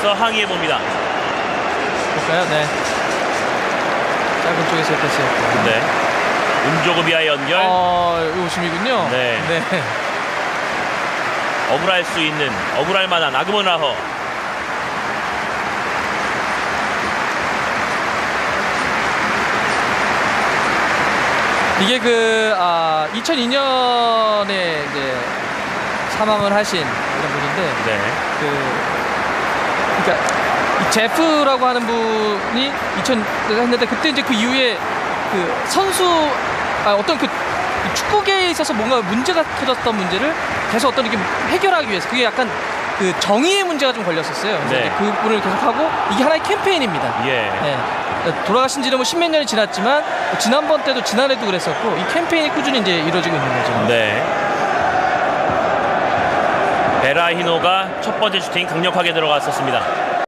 대해서 항의해 봅니다. 볼까요? 네. 짧은 쪽에서 패스였고. 네. 운조급이와 연결. 어, 이 오심이군요. 네. 네. 억울할 수 있는 억울할 만한 아그먼 라허. 이게 그 아, 2002년에 이제 사망을 하신 이런 분인데 네. 그 제프라고 하는 분이 2000 했는데 그때 이제 그 이후에 그 선수 아, 어떤 그 축구계에 있어서 뭔가 문제가 터졌던 문제를 계속 어떤 이렇게 해결하기 위해서 그게 약간 그 정의의 문제가 좀 걸렸었어요. 그래서 네. 그 분을 계속하고 이게 하나의 캠페인입니다. 예. 네. 돌아가신 지는 뭐 십몇 년이 지났지만 지난번 때도 지난해도 그랬었고 이 캠페인이 꾸준히 이제 이루어지고 있는 거죠. 네. 베라히노가 첫 번째 슈팅 강력하게 들어갔었습니다.